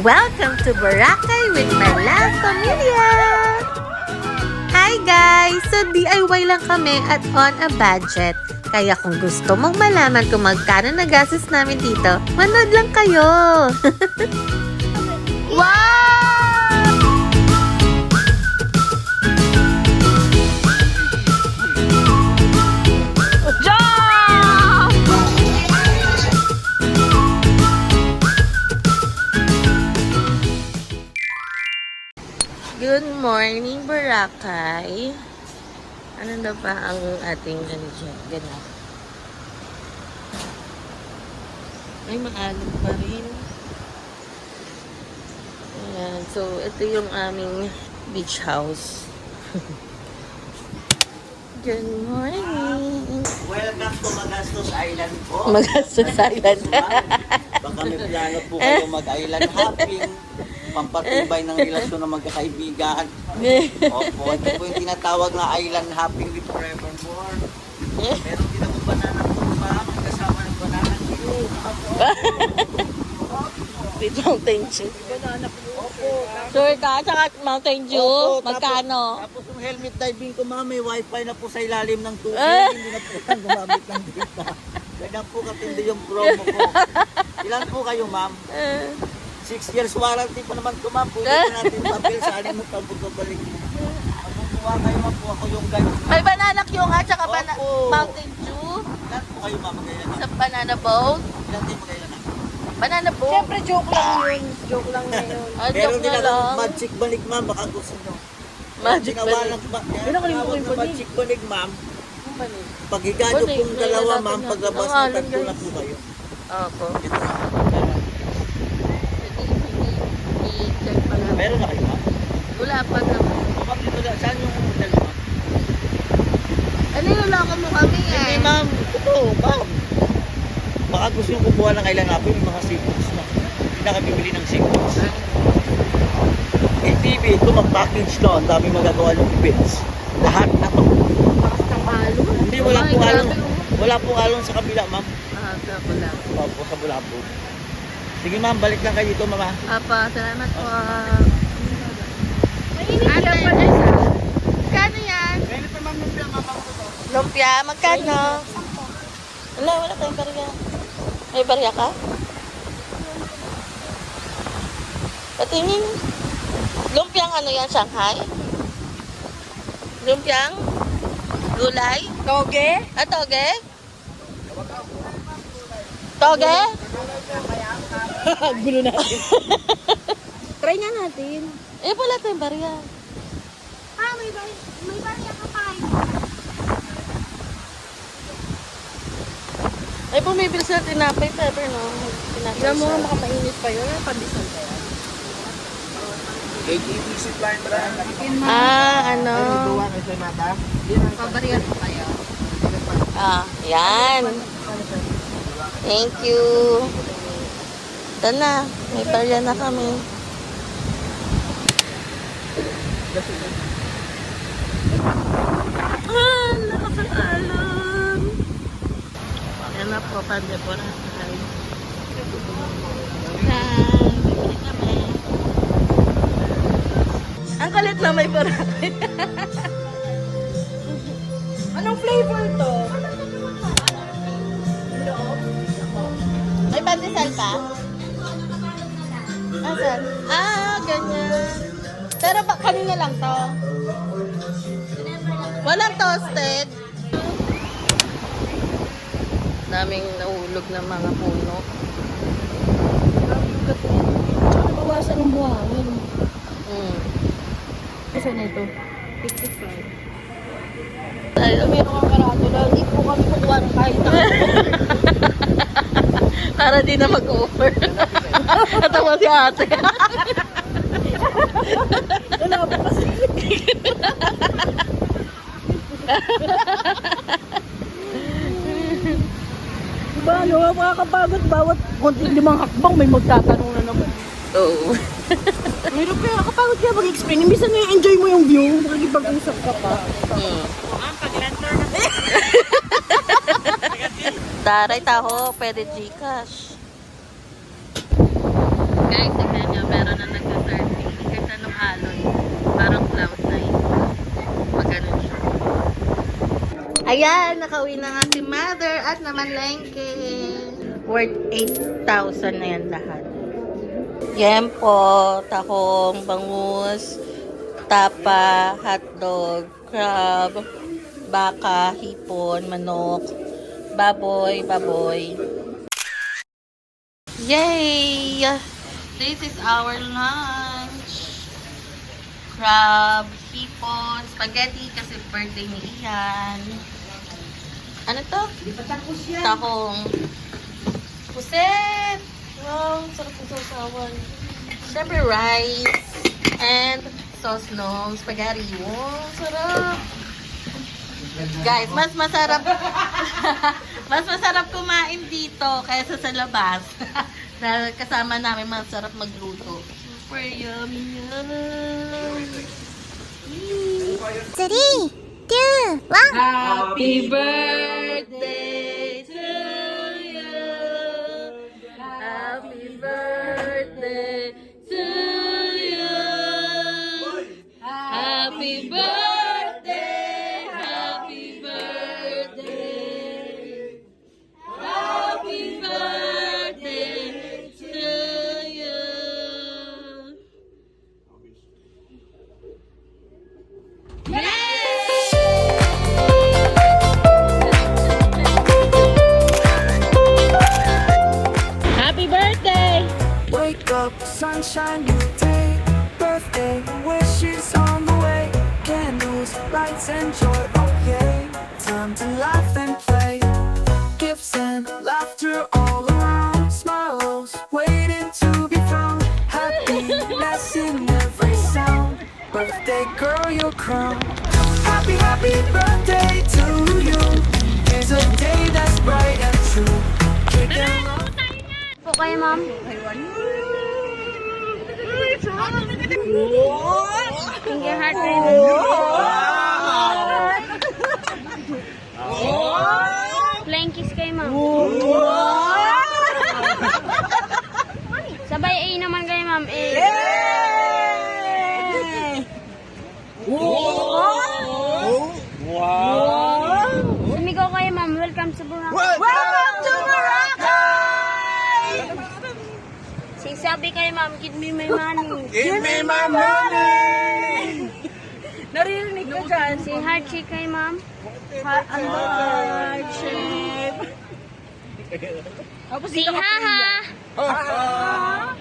Welcome to Boracay with my love familia! Hi guys! So DIY lang kami at on a budget. Kaya kung gusto mong malaman kung magkano nagastos namin dito, manood lang kayo! wow! Morning, Boracay. Ano na ba ang ating ano dyan? Ganap. Ay, maalog pa rin. Ayan. So, ito yung aming beach house. Good morning. Welcome to Magastos Island po. Magastos Island. Baka may plano po kayo mag-island hopping, pampatibay ng relasyon ng magkakaibigan. Opo, ito po yung tinatawag na island hopping with forevermore. Meron din ako banana po pa, magkasama ng banana queue. With Mountain Dew. Opo. Sure ka? Tsaka Mountain Dew? Opo, tapos- Magkano? Tapos yung helmet diving ko ma'am, may wifi na po sa ilalim ng tubig. Ah. Hindi na po yan gumamit ng data. Ganyan po katindi yung promo ko. Ilan po kayo ma'am? Six years warranty pa naman ko ma'am. Na natin papel sa anim na taon pagbabalik. Magkukuha kayo ma'am po ako yung guide. may banana Q nga, tsaka bana- Opo. Mountain Dew. Ilan po kayo ma'am magkailan na? Sa banana boat. Ilan din magkailan na? Banana boat. Siyempre, joke lang yun. Joke lang na yun. Ah, Meron joke din na ako lang. magic balik ma'am. Baka gusto nyo. Magic balik. ng ba- kaya Pinakalimutan tinawag ko yung na balik. magic balik ma'am. Ang balik. Pag higa nyo Balik, pong dalawa nilalaban ma'am, natin. paglabas Ang na na guys. po kayo. Opo. Ito na. I-check pa. Meron na kayo ma'am? Wala pa naman. Ma'am, dito na. Saan yung hotel ma'am? Ano yung loko mo kami Hindi eh? ma'am. Ito ma'am. Baka gusto nyo kumuha ng kailan natin yung mga seafoods na. Hindi na bibili ng seafoods. ATV, ito mag-package to. Ang dami magagawa ng events. Lahat na to. Bakit ang halo? Hindi, wala pong alon. Wala pong alon sa kabila, ma'am. Ah, sa pala. Opo, sa Bulabo. Sige ma'am, balik lang kayo dito, mama. Apa, salamat po. Yan pa isa. Magkano yan? Kaya pa ma'am, yung mama ko to. Lumpia, magkano? Wala, wala tayong barya. May barya ka? Patingin. Lumpiang ano yan, Shanghai? Lumpiang? Gulay? Toge? Ah, toge? Toge? Gulo natin. Try nga natin. Eh, wala tayong barya. Ah, may bari may bariya ka pa. Ay, bumibili sila tinapay, pepper, no? Tinapay mo, makamainit pa yun. Pandesal pa yan. ATV supply mo lang. Ah, ano? ano siya nata? Pabariya pa kayo. Ah, yan. Thank you. Ito na. May barya na kami. Ah, nakakaalon. Yan na po, pande po na. Hi. bibili kami. Ang kalit na may barangay. Anong flavor to? May pandesal pa? Asan? Ah, ganyan. Pero ba, kanina lang to? Walang toasted? Daming nahulog ng mga puno. Bawasan ng buhangin. Hmm. Kasi na ito. 55. Tayo. Meron kang karatula. Hindi po kami kukuha ng kahit na. Para di na mag-over. Natawa si ate. Wala pa kasi. diba, ano, makakapagod bawat konti limang hakbang may magtatanong na naman. Oo. Meron kaya nakapagod kaya mag-explain. Imbis na enjoy mo yung view, makikipag-usap ka pa. Hmm. Taray taho, pwede Gcash. Guys, tignan niya, meron na nagsa-surfing. Ganda ng alon. Parang cloud nine. Maganon siya. Ayan, nakauwi na nga si mother at naman lengke. Worth 8,000 na yan lahat. Yempo, tahong, bangus, tapa, hotdog, crab, baka, hipon, manok, baboy, baboy. Yay! This is our lunch. Crab, hipon, spaghetti kasi birthday ni Ian. Ano to? Tahong. Puset! Wow, sarap ng sausawan. Siyempre, rice and sauce no, spaghetti. Wow, sarap! Guys, mas masarap mas masarap kumain dito kaysa sa labas. na kasama namin masarap magluto. Super yummy yum. Three, two, one. Happy birthday sunshine, new day. Birthday wishes on the way. Candles, lights, and joy. Oh yeah, time to laugh and play. Gifts and laughter all around. Smiles waiting to be found. Happiness in every sound. Birthday girl, your crown. Happy, happy birthday to you. Here's a day that's bright and true. Kicking off. Po kayo, ma'am. Finger heart rin. Flying kiss kayo, ma'am. Sabay A naman kayo, ma'am. A. Sumigaw kayo, ma'am. Welcome sa Boracay. Welcome to Boracay! Kayo, ma'am, give me my money. Give me my money! Naririnig ko dyan. Heart shake kayo, ma'am. Ha- Ano? Heart shape. Tapos Si haha. Tawa,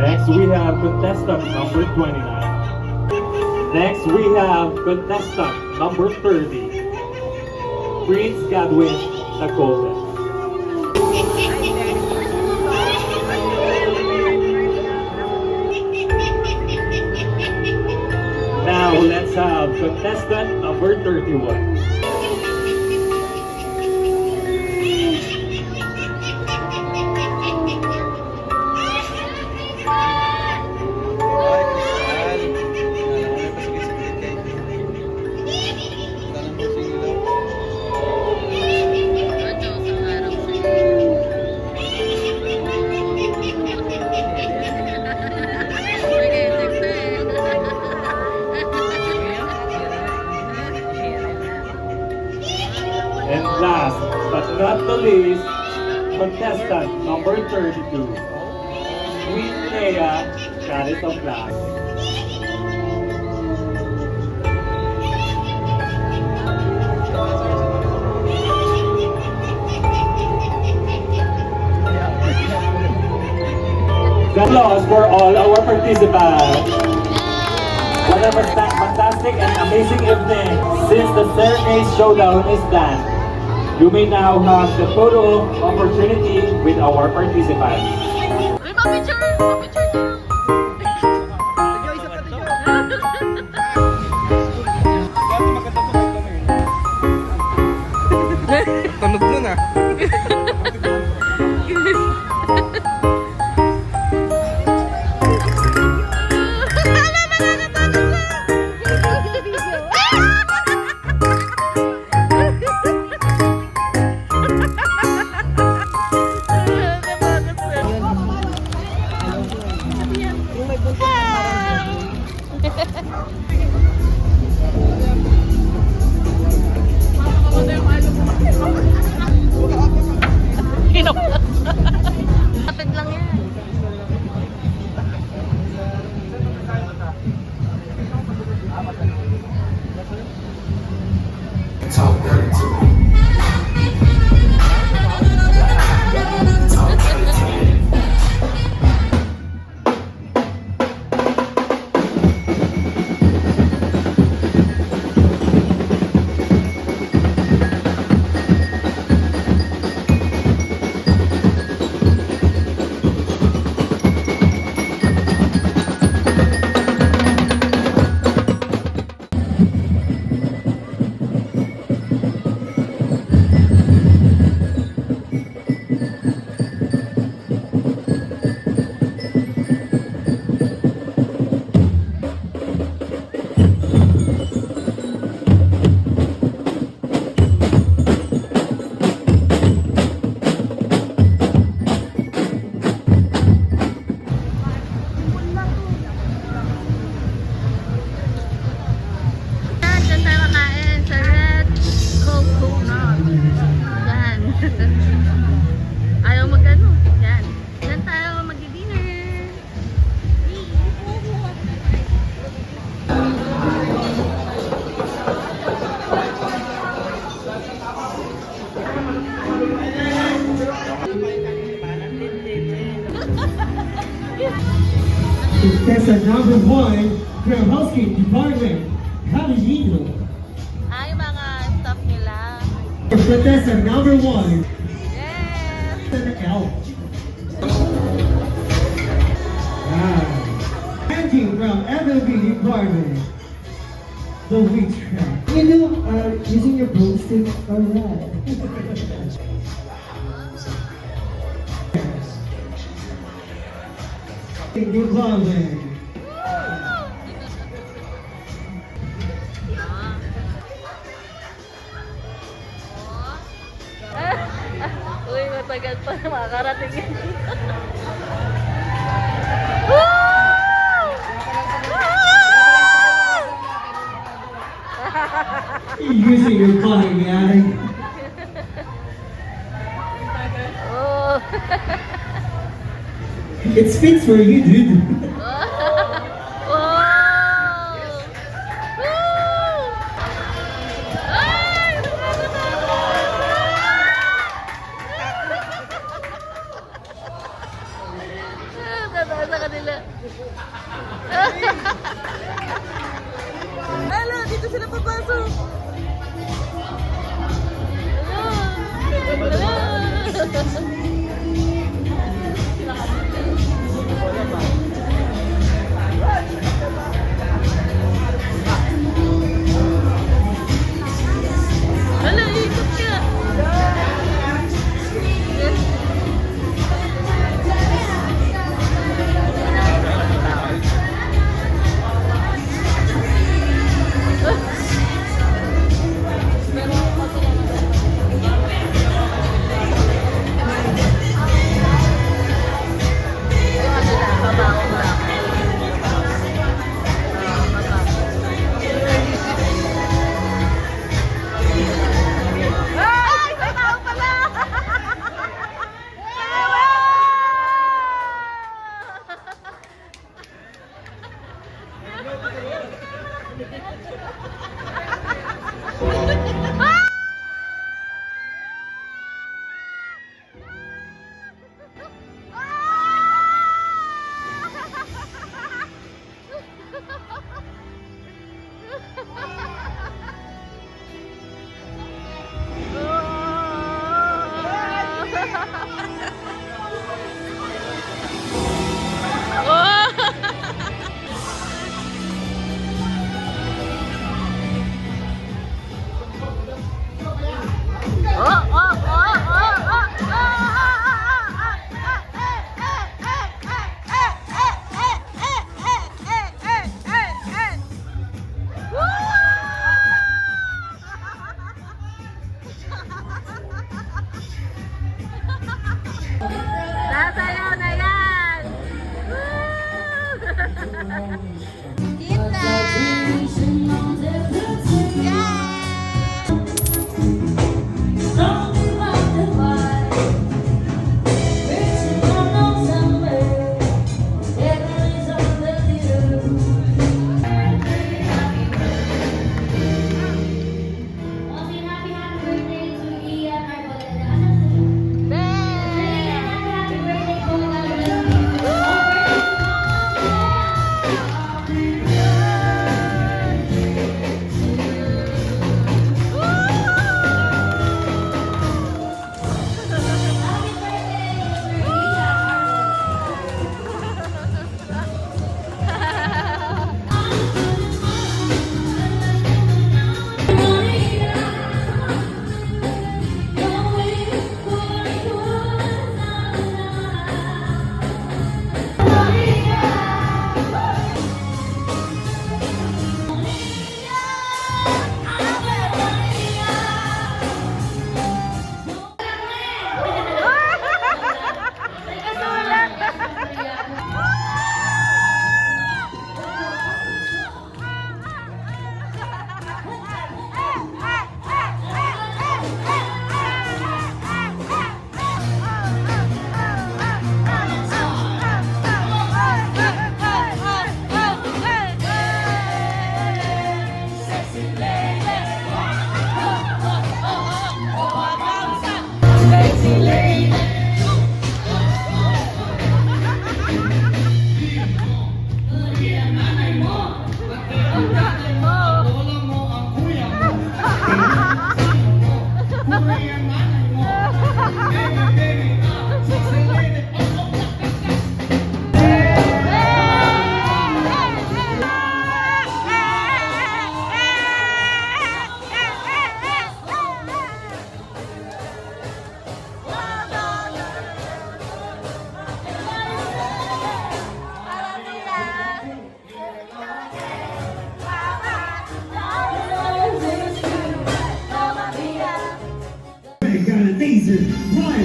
Next, we have contestant number 29. Next, we have contestant number 30. Prince Godwin Golden. Now let's have contestant number 31. Least, contestant number 32, Queen Leia, Goddess of Glass. The applause for all our participants. What a fantastic and amazing evening. Since the Serenade Showdown is done, you may now have the photo opportunity with our participants. Kapit lang. Yan, Evet. MLB Department, the track. You know, uh, using your broomstick, alright. Department. Uy, matagal pa makakarating yan. You're using your body, man. Oh. It's fit for you, dude.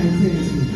and you.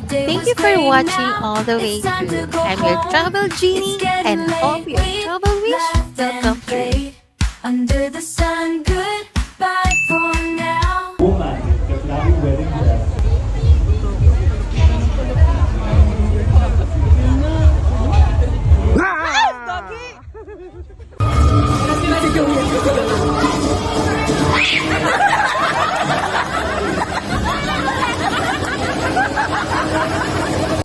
Thank you for watching all the way through. I'm your travel genie and hope your travel wish will come true. Under the sun,